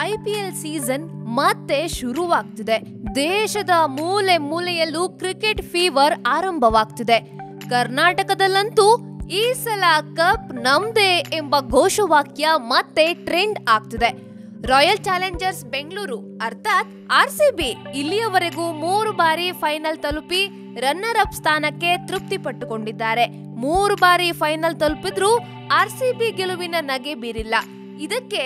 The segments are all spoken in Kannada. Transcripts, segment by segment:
ಐ ಪಿ ಎಲ್ ಸೀಸನ್ ಮತ್ತೆ ಶುರುವಾಗ್ತಿದೆ. ದೇಶದ ಮೂಲೆ ಮೂಲೆಯಲ್ಲೂ ಕ್ರಿಕೆಟ್ ಫೀವರ್ ಆರಂಭವಾಗ್ತಿದೆ. ಕರ್ನಾಟಕದಲ್ಲಂತೂ ಈ ಸಲ ಕಪ್ ನಮ್ದೇ ಎಂಬ ಘೋಷವಾಕ್ಯ ಮತ್ತೆ ಟ್ರೆಂಡ್ ಆಗ್ತಿದೆ. ರಾಯಲ್ ಚಾಲೆಂಜರ್ಸ್ ಬೆಂಗಳೂರು, ಅರ್ಥಾತ್ ಆರ್ ಸಿ ಬಿ ಇಲ್ಲಿಯವರೆಗೂ ಮೂರು ಬಾರಿ ಫೈನಲ್ ತಲುಪಿ ರನ್ನರ್ ಅಪ್ ಸ್ಥಾನಕ್ಕೆ ತೃಪ್ತಿ ಪಟ್ಟುಕೊಂಡಿದ್ದಾರೆ ಮೂರು ಬಾರಿ ಫೈನಲ್ ತಲುಪಿದ್ರೂ ಆರ್ ಸಿ ಬಿ ಗೆಲುವಿನ ನಗೆ ಬೀರಿಲ್ಲ. ಇದಕ್ಕೆ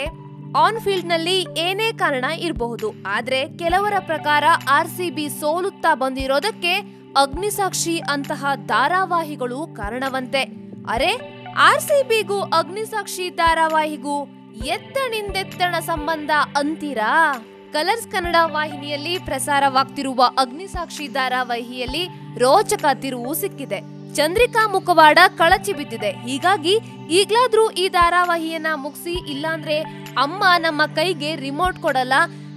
ಆನ್ ಫೀಲ್ಡ್ನಲ್ಲಿ ಏನೇ ಕಾರಣ ಇರಬಹುದು, ಆದ್ರೆ ಕೆಲವರ ಪ್ರಕಾರ ಆರ್ ಸಿ ಸೋಲುತ್ತಾ ಬಂದಿರೋದಕ್ಕೆ ಅಗ್ನಿಸಾಕ್ಷಿ ಅಂತಹ ಧಾರಾವಾಹಿಗಳು ಕಾರಣವಂತೆ. ಅರೆ, ಆರ್ ಸಿ ಬಿಗೂ ಅಗ್ನಿಸಾಕ್ಷಿ ಧಾರಾವಾಹಿಗೂ ಎತ್ತಣಿಂದೆತ್ತಣ ಸಂಬಂಧ ಅಂತೀರಾ? ಕಲರ್ಸ್ ಕನ್ನಡ ವಾಹಿನಿಯಲ್ಲಿ ಪ್ರಸಾರವಾಗ್ತಿರುವ ಅಗ್ನಿಸಾಕ್ಷಿ ಧಾರಾವಾಹಿಯಲ್ಲಿ ರೋಚಕ ತಿರುವು ಸಿಕ್ಕಿದೆ. ಚಂದ್ರಿಕಾ ಮುಖವಾಡ ಕಳಚಿ ಬಿದ್ದಿದೆ. ಹೀಗಾಗಿ ಈಗ್ಲಾದ್ರೂ ಈ ಧಾರಾವಾಹಿಯನ್ನ ಮುಗಿಸಿ ಇಲ್ಲಾಂದ್ರೆ ಅಮ್ಮ ನಮ್ಮ ಕೈಗೆ ರಿಮೋಟ್ ಕೊಡಲ್ಲ,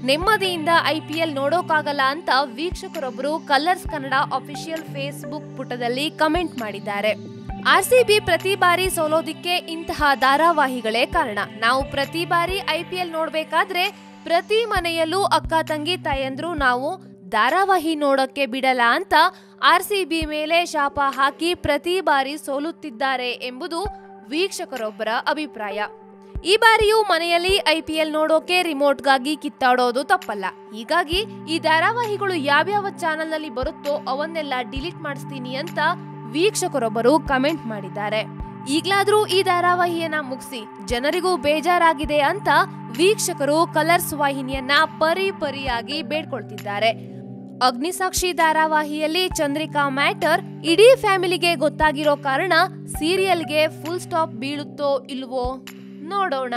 ನೆಮ್ಮದಿಯಿಂದ ಐ ಪಿ ಎಲ್ ನೋಡೋಕಾಗಲ್ಲ ಅಂತ ವೀಕ್ಷಕರೊಬ್ಬರು ಕಲರ್ಸ್ ಕನ್ನಡ ಅಫಿಷಿಯಲ್ ಫೇಸ್ಬುಕ್ ಪುಟದಲ್ಲಿ ಕಮೆಂಟ್ ಮಾಡಿದ್ದಾರೆ. ಆರ್ ಸಿ ಬಿ ಪ್ರತಿ ಬಾರಿ ಸೋಲೋದಿಕ್ಕೆ ಇಂತಹ ಧಾರಾವಾಹಿಗಳೇ ಕಾರಣ. ನಾವು ಪ್ರತಿ ಬಾರಿ ಐ ಪಿ ಎಲ್ ನೋಡಬೇಕಾದ್ರೆ ಪ್ರತಿ ಮನೆಯಲ್ಲೂ ಅಕ್ಕ, ತಂಗಿ, ತಾಯಂದ್ರು ನಾವು ಧಾರಾವಾಹಿ ನೋಡೋಕ್ಕೆ ಬಿಡಲ್ಲ ಅಂತ ಆರ್ ಸಿ ಬಿ ಮೇಲೆ ಶಾಪ ಹಾಕಿ ಪ್ರತಿ ಬಾರಿ ಸೋಲುತ್ತಿದ್ದಾರೆ ಎಂಬುದು ವೀಕ್ಷಕರೊಬ್ಬರ ಅಭಿಪ್ರಾಯ. ಈ ಬಾರಿಯೂ ಮನೆಯಲ್ಲಿ ಐಪಿಎಲ್ ನೋಡೋಕೆ ರಿಮೋಟ್ಗಾಗಿ ಕಿತ್ತಾಡೋದು ತಪ್ಪಲ್ಲ. ಹೀಗಾಗಿ ಈ ಧಾರಾವಾಹಿಗಳು ಯಾವ್ಯಾವ ಚಾನೆಲ್ನಲ್ಲಿ ಬರುತ್ತೋ ಅವನ್ನೆಲ್ಲ ಡಿಲೀಟ್ ಮಾಡಿಸ್ತೀನಿ ಅಂತ ವೀಕ್ಷಕರೊಬ್ಬರು ಕಮೆಂಟ್ ಮಾಡಿದ್ದಾರೆ. ಈಗ್ಲಾದ್ರೂ ಈ ಧಾರಾವಾಹಿಯನ್ನ ಮುಗಿಸಿ ಜನರಿಗೂ ಬೇಜಾರಾಗಿದೆ ಅಂತ ವೀಕ್ಷಕರು ಕಲರ್ಸ್ ವಾಹಿನಿಯನ್ನ ಪರಿ ಪರಿಯಾಗಿ ಬೇಡ್ಕೊಳ್ತಿದ್ದಾರೆ. ಅಗ್ನಿಸಾಕ್ಷಿ ಧಾರಾವಾಹಿಯಲ್ಲಿ ಚಂದ್ರಿಕಾ ಮ್ಯಾಟರ್ ಇಡೀ ಫ್ಯಾಮಿಲಿಗೆ ಗೊತ್ತಾಗಿರೋ ಕಾರಣ ಸೀರಿಯಲ್ಗೆ ಫುಲ್ ಸ್ಟಾಪ್ ಬೀಳುತ್ತೋ ಇಲ್ವೋ? ನೋಡೋಣ.